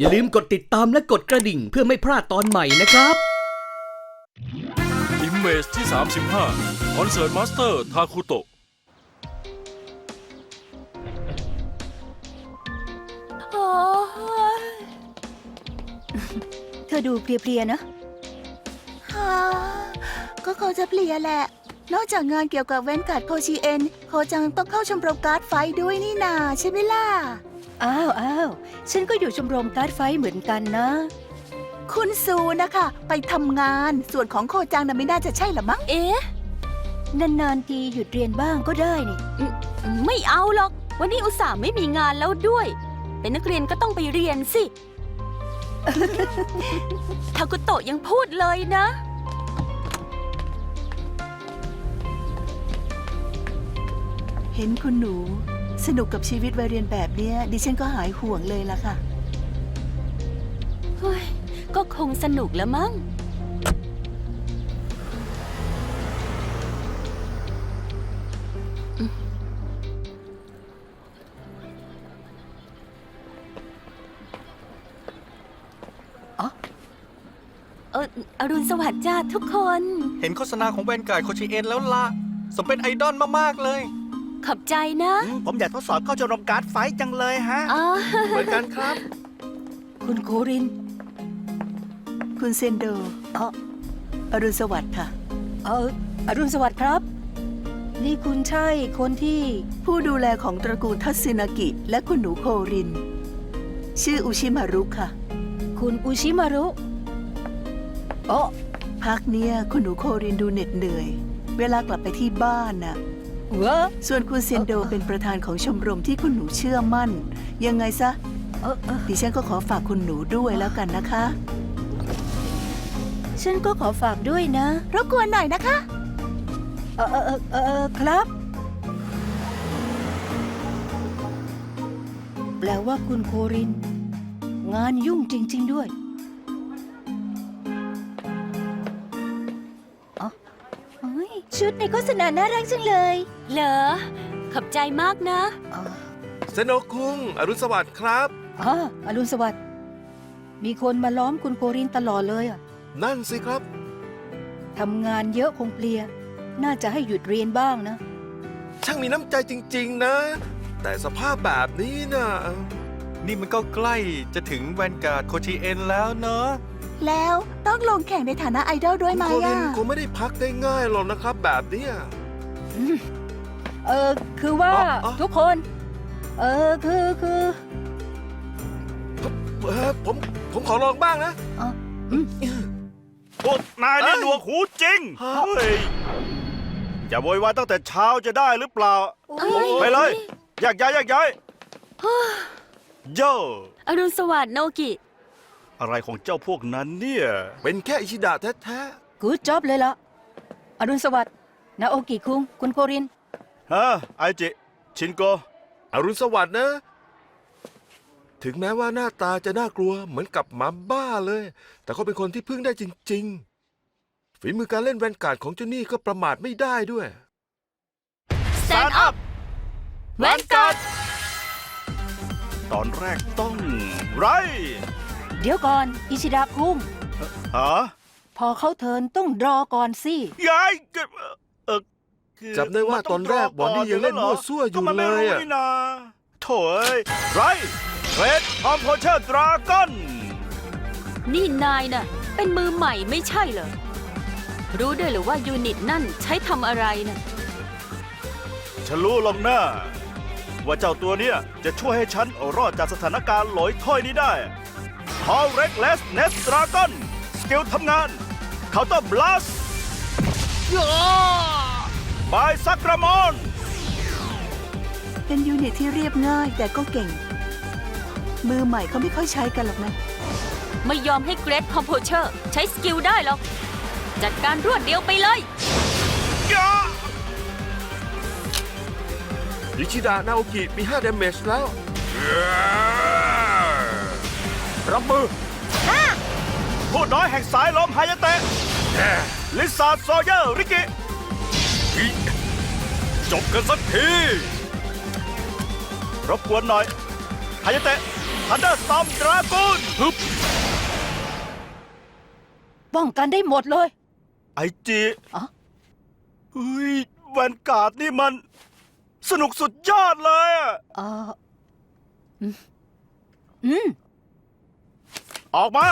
อย่าลืมกดติดตามและกดกระดิ่งเพื่อไม่พลาดตอนใหม่นะครับ อิมเมจที่ 35 คอนเสิร์ตมาสเตอร์ทาคุโตะ โอ้ยเธอดูเพลียๆนะ ฮ่าก็คงจะเพลียแหละ นอกจากงานเกี่ยวกับเวนการ์ดโคชีเอ็น โคจังต้องเข้าชมรมการ์ดไฟท์ด้วยนี่นาใช่ไหมล่ะ อ้าวอ้าวฉันก็อยู่ชมรมการ์ดไฟท์เหมือนกันนะ คุณซูนะคะ ไปทำงาน ส่วนของโคจังน่ะไม่น่าจะใช่ละมั้ง เอ๊ะ นานๆทีหยุดเรียนบ้างก็ได้นี่ ไม่เอาหรอก วันนี้อุตส่าห์ไม่มีงานแล้วด้วย เป็นนักเรียนก็ต้องไปเรียนสิทากุโตะยังพูดเลยนะ เห็นคุณหนู สนุกกับชีวิตวัยเรียนแบบเนี้ยดิฉันก็หายห่วงเลยล่ะค่ะ เฮ้ย ก็คงสนุกแล้วมั้ง เอออรุณสวัสดิ์จ้าทุกคน เห็นโฆษณาของแวนการ์ดโคชิเอ็นแล้วล่ะ สมเป็นไอดอลมาก ๆ เลย ขอบใจนะผมอยากทดสอบเข้าชมรมการ์ดไฟท์จังเลยฮะ อ๋อเหมือนกันครับ คุณโคริน คุณเซนโดเอออรุณสวัสดิ์ค่ะ เอออรุณสวัสดิ์ครับ นี่คุณใช่คนที่ ผู้ดูแลของตระกูลทัตสึนากิ และคุณหนูโคริน ชื่ออุชิมารุค่ะ คุณอุชิมารุโอ้พักเนี้ยคุณหนูโครินดูเหน็ดเหนื่อย เวลากลับไปที่บ้านน่ะเวอส่วนคุณเซนโดเป็นประธานของชมรมที่คุณหนูเชื่อมั่น ยังไงซะเออเออดิฉันก็ขอฝากคุณหนูด้วยแล้วกันนะคะ ฉันก็ขอฝากด้วยนะ รบกวนหน่อยนะคะ เออเออเออเออครับ แปลว่าคุณโคริน งานยุ่งจริง ๆ ด้วย เฮ้ยชุดในโฆษณาน่ารักจังเลย เหรอ ขอบใจมากนะ อ๋อสโนคุง อรุณสวัสดิ์ครับ อ๋ออรุณสวัสดิ์มีคนมาล้อมคุณโครินตลอดเลยอะนั่นสิครับ ทำงานเยอะคงเพลีย น่าจะให้หยุดเรียนบ้างนะ ช่างมีน้ำใจจริง ๆ นะ แต่สภาพแบบนี้นะนี่มันก็ใกล้จะถึงแวนการ์ดโคชิเอ็นแล้วเนอะ แล้วต้องลงแข่งในฐานะไอดอลด้วยไหมโคริอะนคงไม่ได้พักได้ง่ายหรอกนะครับ แบบเนี้ย เออคือว่าอ๋ออ๋อ ทุกคน เออคือคือ เออผมผมขอลองบ้างนะอ๋ออืมพวกนายนี่เอ้ย หนวกหูจริงฮะเฮ้ย อย่าโวยวายตั้งแต่เช้าจะได้หรือเปล่าเอ้ยไปเลยอยากย้ายอยากย้ายโย่อรุณสวัสดิ์โนกิ อะไรของเจ้าพวกนั้นเนี่ย เป็นแค่อิชิดะแท้กูดจ็อบเลยละอรุณสวัสดิ์นาโอกิคุง คุณโครินฮะไอจิ ชินโก ๆอรุณสวัสดิ์นะ ถึงแม้ว่าหน้าตาจะน่ากลัวเหมือนกับหมาบ้าเลย แต่เขาเป็นคนที่พึ่งได้จริง ๆ ฝีมือการเล่นแวนการ์ดของเจ้านี่ก็ประมาทไม่ได้ด้วย Stand up แวนการ์ด ตอนแรกต้องไร เดี๋ยวก่อน อิชิดะคุงฮะพอเขาเทิร์นต้องรอก่อนสิย้ายเอ่อเออคือจำได้ว่าตอนแรกบอนนี่ยังเล่นมั่วซั่วอยู่ก็มันไม่เลยรู้อะนี่นาโถ่เอ้ยไรเรดคอมโพเชอร์ดราก้อนนี่นายน่ะ เป็นมือใหม่ไม่ใช่เหรอ รู้ด้วยเหรือว่ายูนิตนั่นใช้ทำอะไรน่ะ ฉันรู้หรอกนะว่าเจ้าตัวเนี้ยจะช่วยให้ฉันรอดจากสถานการณ์หลอยถ้อยนี้ได้ คอเร็กเลสเนสดราก้อนสกิลทำงานเคาน์เตอร์บลัสบายซักรามอน เป็นยูนิตที่เรียบง่ายแต่ก็เก่ง มือใหม่เขาไม่ค่อยใช้กันหรอกนะ ไม่ยอมให้เกรดคอมโพเชอร์ ใช้สกิลได้หรอก จัดการรวดเดียวไปเลยอิชิดะนาโอกิมี5 damage แล้ว รับมือผู้น้อยแห่งสายลมหายาเตะลิซาร์ดโซเยอร์ริกิ จบกันสักที รบกวนหน่อยหายาเตะทันเดอร์สตอมดรากูนป้องกันได้หมดเลย ไอจีอ๋อ เฮ้ยแวนการ์ดนี่มัน สนุกสุดยอดเลยอะ เอออืมอืม ออกมา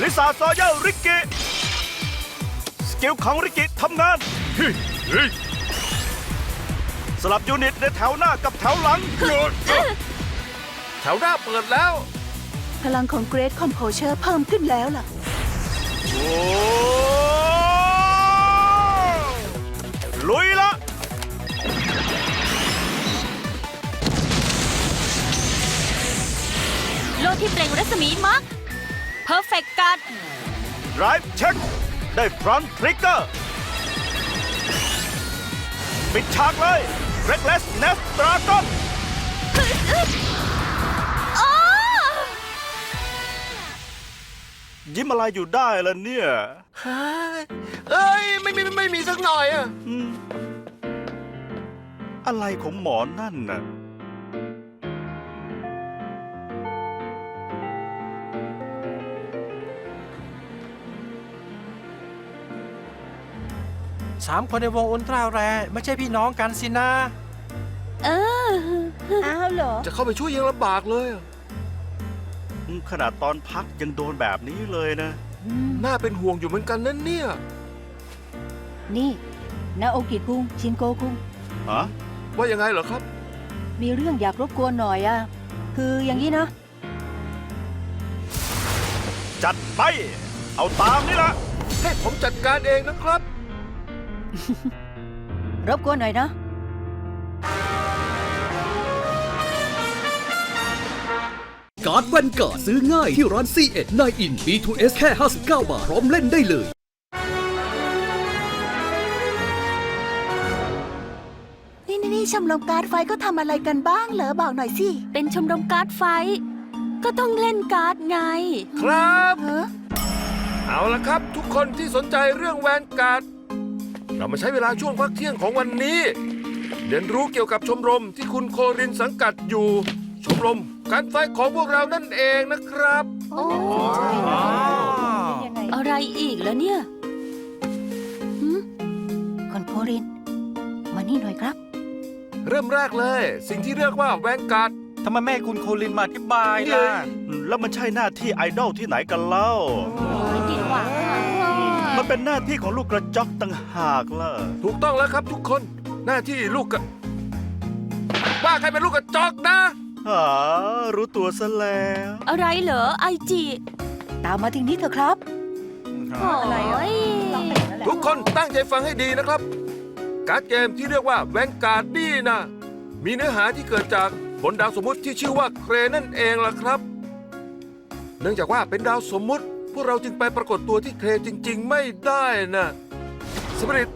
ลิซาซอเยอร์ริกกิสกิลของริกกิทำงาน สลับยูนิตในแถวหน้ากับแถวหลัง แถวหน้าเปิดแล้ว พลังของเกรดคอมโพเชอร์เพิ่มขึ้นแล้วล่ะ โอ้ลุยละ โลที่เปล่งรัศมีมาร์ค เพอร์เฟกต์การ์ดไ i ฟ์เช็คได้ฟรอนทริกเกอร์ปิดฉากเลย Reckless Nest Dragon ยิ้มอะไรอยู่ได้ล่ะเนี่ย เอ้ย ไม่มีไม่มีสักหน่อยอะอืมอะไรของหมอนั่นน่ะ สามคนในวงอุลตร้าแรร์ไม่ใช่พี่น้องกันสินะ เออ อ้าวเหรอ จะเข้าไปช่วยยังลำบากเลยอะขนาดตอนพักยังโดนแบบนี้เลยนะอืมน่าเป็นห่วงอยู่เหมือนกันนั่นเนี่ย นี่ นาโอกิคุง ชินโกคุง ฮะ ว่ายังไงเหรอครับ มีเรื่องอยากรบกวนหน่อยอะคืออย่างนี้นะ จัดไป เอาตามนี่ละให้ผมจัดการเองนะครับ รบกวนหน่อยนะ การ์ดแวนการ์ดซื้อง่ายที่ร้าน C1 นายอิน B2S แค่ 59 บาท พร้อมเล่นได้เลย นี่นี่นี่ชมรมการ์ดไฟก็ทำอะไรกันบ้างเหรอบอกหน่อยสิเป็นชมรมการ์ดไฟท์ก็ต้องเล่นการ์ดไง ครับเฮ้อเอาละครับ ทุกคนที่สนใจเรื่องแวนการ์ด เรามาใช้เวลาช่วงพักเที่ยงของวันนี้ เรียนรู้เกี่ยวกับชมรมที่คุณโครินสังกัดอยู่ ชมรมการไฟของพวกเรานั่นเองนะครับโอ้เป็นยังไงอะไรอีกแล้วเนี่ยคนโคริน มานี่หน่อยครับ เริ่มแรกเลย สิ่งที่เรียกว่าแวนการ์ด ทำไมแม่คุณโคลินมาอธิบายเย้ล่ะ แล้วมันใช่หน้าที่ไอดอลที่ไหนกันเล่าผิดหวังอะ มันเป็นหน้าที่ของลูกกระจอกต่างหากล่ะถูกต้องแล้วครับทุกคน หน้าที่ลูกกระว่าใครเป็นลูกกระจอกนะ หารู้ตัวซะแล้วอะไรเหรอไอจีตามมาทีนี้เถอะครับอะไรอะทุกคนตั้งใจฟังให้ดีนะครับ การ์ดเกมที่เรียกว่าแวนการ์ดนี่นะมีเนื้อหาที่เกิดจากบนดาวสมมุติที่ชื่อว่าเครนั่นเองล่ะครับ เนื่องจากว่าเป็นดาวสมมุติพ วกเราจึงไปปรากฏตัวที่เครจริง ๆ ไม่ได้นะสมริต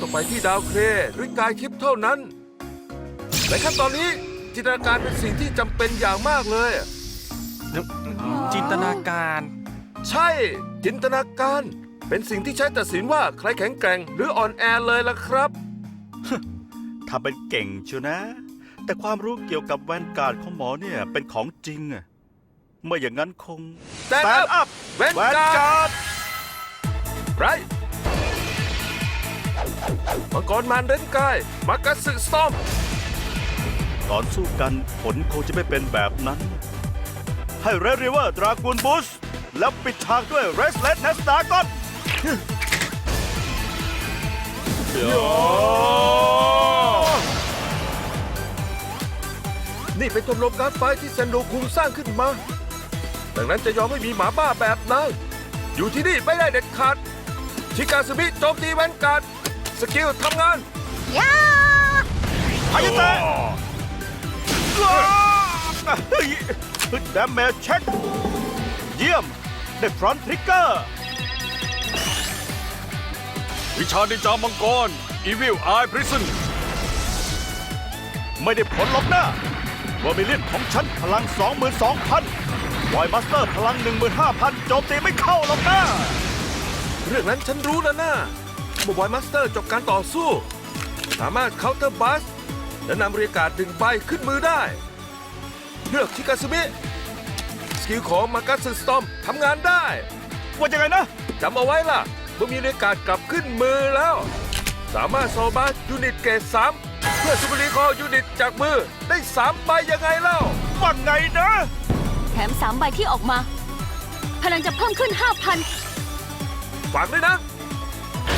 ต้องไปที่ดาวเครด้วยกายทิพย์เท่านั้นในขั้นตอนนี้จินตนาการเป็นสิ่งที่จำเป็นอย่างมากเลย จินตนาการ ใช่ จินตนาการ เป็นสิ่งที่ใช้ตัดสินว่าใครแข็งแกร่ง หรืออ่อนแอเลยล่ะครับทำเป็นเก่งเชียวนะ แต่ความรู้เกี่ยวกับแวนการ์ดของหมอเนี่ยเป็นของจริงอะ เมื่ออย่างนั้นคง Stand Stand up up แวนแวนการ์การ์ดดไรมังกรมารเรนกายมากาสึสตอม ตอนสู้กันผลคงจะไม่เป็นแบบนั้น ให้เรดริเวอร์ดรากูนบูสแล้วปิดฉากด้วยเรสเลสเนสตาก่อนนี่เป็นชมรมการ์ดไฟท์ที่เซนโดคุงสร้างขึ้นมา ดังนั้นจะยอมให้มีหมาบ้าแบบนายอยู่ที่นี่ไม่ได้เด็ดขาด ชิกาสมิโจมตีแวนการ์ดสกิลทำงานพายาเตะเฮ้ยดมเมจเช็ค เยี่ยม ได้ฟรอนทริกเกอร์ วิชานินจามังกร อีวิลไอพริซึนไม่ได้ผลหรอกนะวอร์มิลินของฉันพลัง 22,000 วอยบัสเตอร์พลัง 15,000 โจมตีไม่เข้าหรอกนะเรื่องนั้นฉันรู้แล้วนะเมื่อบอยมาสเตอร์จบการต่อสู้ สามารถเคาน์เตอร์บัส และนำเรียกการดหนึ่งใบขึ้นมือได้ เลือกชิกาซึมิสกิลของมากัสสตอมทำงานได้ว่ายังไงนะจำเอาไว้ล่ะ เมื่อมีเรกาดกลับขึ้นมือแล้ว สามารถโซบาสยูนิตเกรด3เพื่อซูเปอร์รีคอร์ยูนิตจากมือได้3ใบยังไงเล่าว่าไงนะ แถมสามใบที่ออกมา พลังจะเพิ่มขึ้น 5,000 ฝากด้วยนะ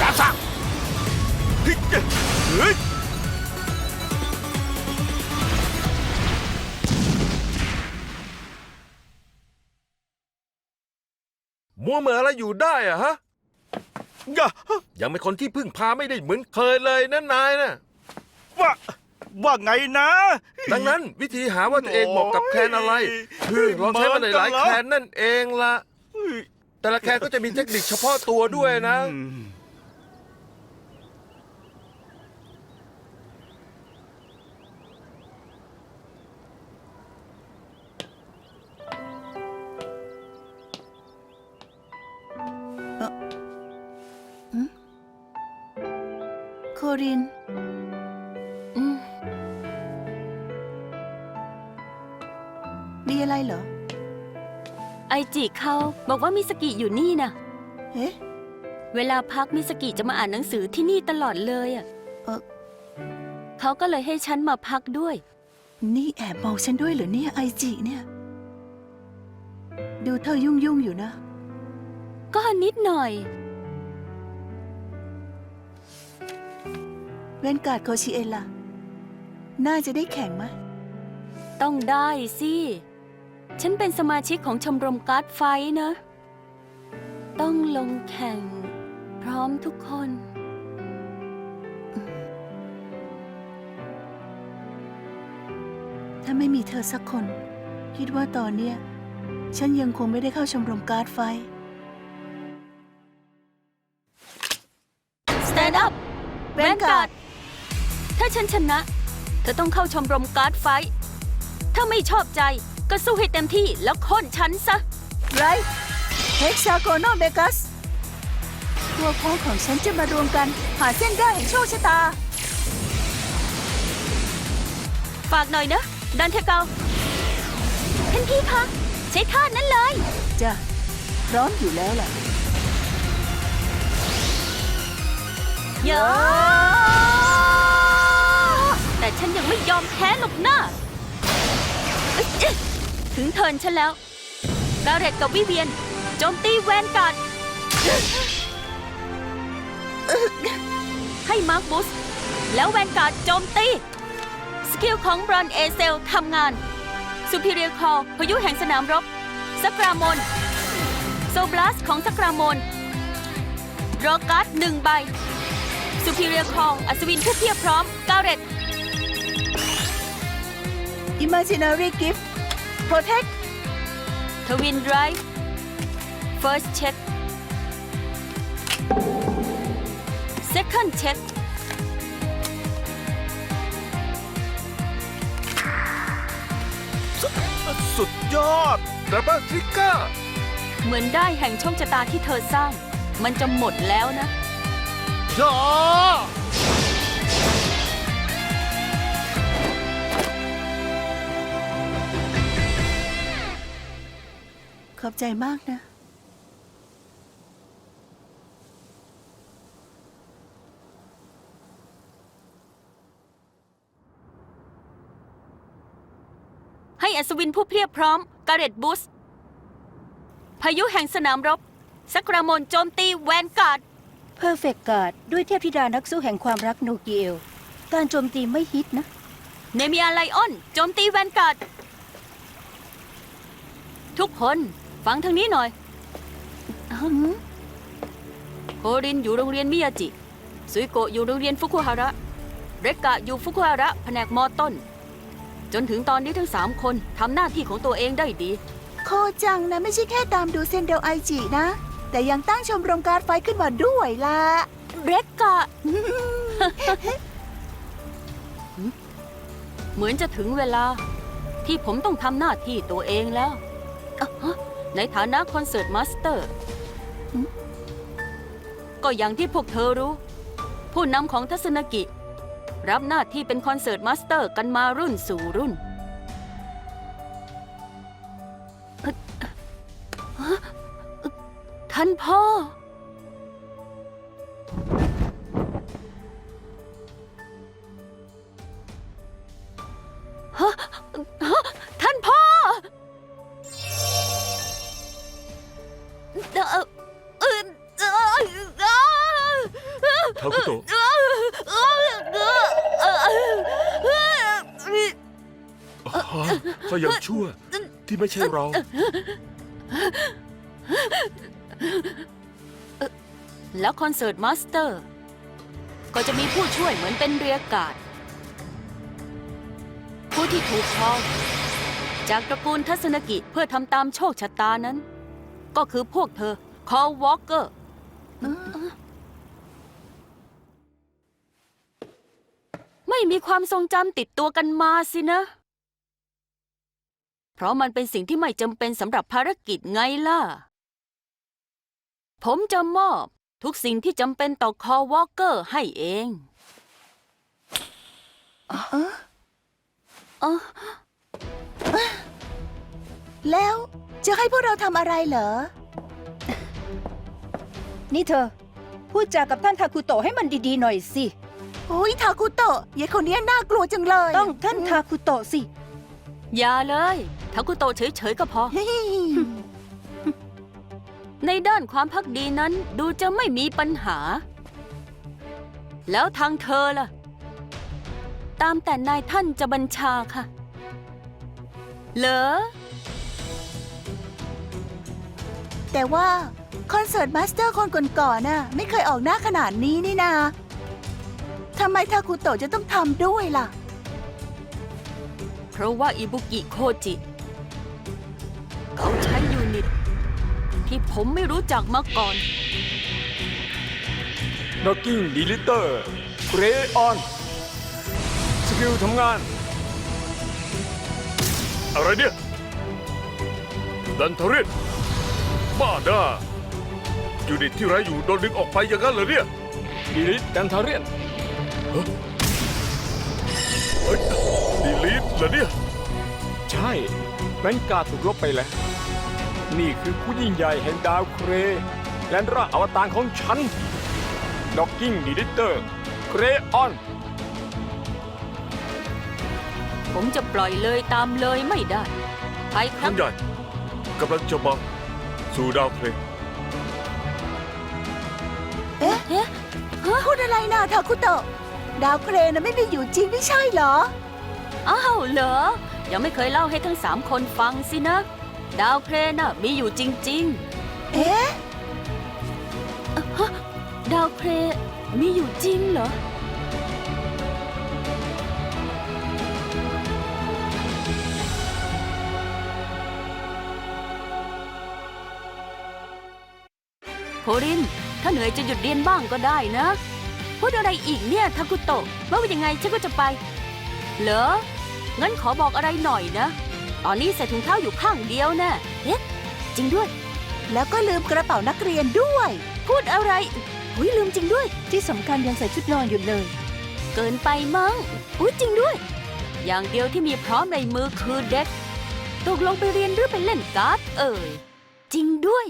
กาซักเฮ้ยเฮ้ยมัวเหมืออะไรอยู่ได้อะฮะอย่ายังเป็นคนที่พึ่งพาไม่ได้เหมือนเคยเลยนะนายนะว่า ว่าไงนะดังนั้นวิธีหาว่าตัวเองเหมาะกับแคนอะไร คือลองใช้มันหลายๆแคนนั่นเองละเฮ้ยแต่ละแคนก็จะมีเทคนิคเฉพาะตัวด้วยนะอืม มีอะไรเหรอ ไอจิเขาบอกว่ามิสกิอยู่นี่นะเอ๊ะ เวลาพักมิสกิจะมาอ่านหนังสือที่นี่ตลอดเลยอะเอ่อ เขาก็เลยให้ฉันมาพักด้วย นี่แอบมองฉันด้วยเหรอเนี่ยไอจิเนี่ย ดูเธอยุ่งยุ่งๆอยู่นะ ก็นิดหน่อย เวนการ์ดโคชิเอล่ะ น่าจะได้แข่งไหมต้องได้สิ ฉันเป็นสมาชิกของชมรมการ์ดไฟท์นะ ต้องลงแข่ง พร้อมทุกคน ถ้าไม่มีเธอสักคน คิดว่าตอนเนี้ย ฉันยังคงไม่ได้เข้าชมรมการ์ดไฟท์ Stand up แวนการ์ดถ้าฉันชนะ เธอต้องเข้าชมรมการ์ดไฟท์ถ้าไม่ชอบใจ ก็สู้ให้เต็มที่แล้วโค่นฉันซะ ไรเฮกซาโกโนเบกัส ตัวโค้งของฉันจะมารวมกัน หาเส้นได้แห่งโชคชะตา ฝากหน่อยนะ ดันเทเกาท่านพี่คะ ใช้ท่านั้นเลย จ้ะ พร้อมอยู่แล้วล่ะ เยอะ แต่ฉันยังไม่ยอมแพ้หรอกนะเอ้ยเอ๊ะ ถึงเทินฉันแล้วกาเรตกับวิเวียน โจมตีแวนการ์ดให้มาร์คบุส แล้วแวนการ์ดโจมตี สกิลของบรอนเอเซลทำงานซูพิเรียคอพายุแห่งสนามรบสักรามนโซบลัสของสักรามนรอการ์ดหนึ่งใบซูพิเรียคออัศวินผู้เพียบพร้อมกาเรต Imaginary Gift Protect ทวินไดรฟ์ First check Second check สุดยอดดับเบิลทริกเกอร์เหมือนได้แห่งโชคชะตาที่เธอสร้าง มันจะหมดแล้วนะจ้า อบใจมากนะ ให้อัศวินผู้เพียบพร้อม กาเรตบุส พายุแห่งสนามรบสักรามนโจมตีแวนการ์ด เพอร์เฟกการ์ดด้วยเทพธิดานักสู้แห่งความรักโนเกียวการโจมตีไม่ฮิตนะ เนเมียไลออน โจมตีแวนการ์ด ทุกคน ฟังทางนี้หน่อยโครินอยู่โรงเรียนมิยาจิ ซุยโกะอยู่โรงเรียนฟุกุฮาระ เรกกะอยู่ฟุกุฮาระแผนกมอต้น จนถึงตอนนี้ทั้งสามคนทำหน้าที่ของตัวเองได้ดี โคจังนะไม่ใช่แค่ตามดูเซนเดลไอจินะ แต่ยังตั้งชมรมการ์ดไฟท์ขึ้นมาด้วยล่ะ เรกกะ เหมือนจะถึงเวลา ที่ผมต้องทำหน้าที่ตัวเองแล้วอะฮะ ในฐานะคอนเสิร์ตมาสเตอร์ ก็อย่างที่พวกเธอรู้ ผู้นำของทัศนกิ รับหน้าที่เป็นคอนเสิร์ตมาสเตอร์กันมารุ่นสู่รุ่น ท่านพ่อ ทาคุโตะอ่อเอ่อเอ่อเอ่อเอ่อฮะเขายังชั่วที่ไม่ใช่เรา แล้วคอนเสิร์ตมาสเตอร์ ก็จะมีผู้ช่วยเหมือนเป็นเรียการ์ดผู้ที่ถูกคองจากตระกูลทัศนกิจเพื่อทำตามโชคชะตานั้น ก็คือพวกเธอ คอวอลเกอร์ ไม่มีความทรงจำติดตัวกันมาสินะ เพราะมันเป็นสิ่งที่ไม่จำเป็นสำหรับภารกิจไงล่ะ ผมจะมอบทุกสิ่งที่จำเป็นต่อคอวอลเกอร์ให้เองเออแล้ว จะให้พวกเราทำอะไรเหรอ นี่เธอ พูดจากับท่านทาคุโตะให้มันดีๆหน่อยสิ โอ้ยทาคุโตะยายคนนี้น่ากลัวจังเลยต้องท่านทาคุโตะสิ อย่าเลยทากุโตะเฉยๆก็พอ เฮ้ยในด้านความพักดีนั้นดูจะไม่มีปัญหา แล้วทางเธอล่ะ ตามแต่นายท่านจะบัญชาค่ะ เหรอ แต่ว่าคอนเสิร์ตมาสเตอร์คนก่อนๆน่ะไม่เคยออกหน้าขนาดนี้นี่นาทำไมทาคุโตะจะต้องทำด้วยล่ะ เพราะว่าอิบุกิโคจิ เขาใช้ยูนิต ที่ผมไม่รู้จักมาก่อน น็อกกิ้งดีลิเตอร์เกรออน สกิลทำงาน อะไรเนี่ย ดันทริส บ้าด้ายูนิตที่ไร้อยู่โดนดึงออกไปอย่างนั้นเหรอเนี่ยดีลิทดันทาเรียนเฮ้ยดีลีทเหรอเนี่ย ใช่แวนการ์ดถูกลบไปแล้ว นี่คือผู้ยิ่งใหญ่แห่งดาวเครและร่างอวตารของฉันน็อกกิ้งดีลิเตอร์เกรออน ผมจะปล่อยเลยตามเลยไม่ได้ ไปครัท่าบ นใหญ่กำลังจะมา สู่ดาวเคราะเอ๊ะเอ๊ะพูดอะไรนะทาคุโตะดาวเครนน่ะไม่มีอยู่จริงไม่ใช่เหรอ อ้าวเหรอ ยังไม่เคยเล่าให้ทั้งสามคนฟังสินะ ดาวเครนน่ะมีอยู่จริง เอ๊ะ ๆ ดาวเครนมีอยู่จริงเหรอ โคริน ถ้าเหนื่อยจะหยุดเรียนบ้างก็ได้นะ พูดอะไรอีกเนี่ยทากุโตะว่ายังไงฉันก็จะไป เหรอ งั้นขอบอกอะไรหน่อยนะ ตอนนี้ใส่ถุงเท้าอยู่ข้างเดียวนะเอ๊ะจริงด้วย แล้วก็ลืมกระเป๋านักเรียนด้วย พูดอะไรอุ้ยลืมจริงด้วย ที่สำคัญยังใส่ชุดนอนอยู่เลย เกินไปมั้ง อุ้ยจริงด้วย อย่างเดียวที่มีพร้อมในมือคือเด็ก ตกลงไปเรียนหรือไปเล่นการ์ดเอ่ย จริงด้วย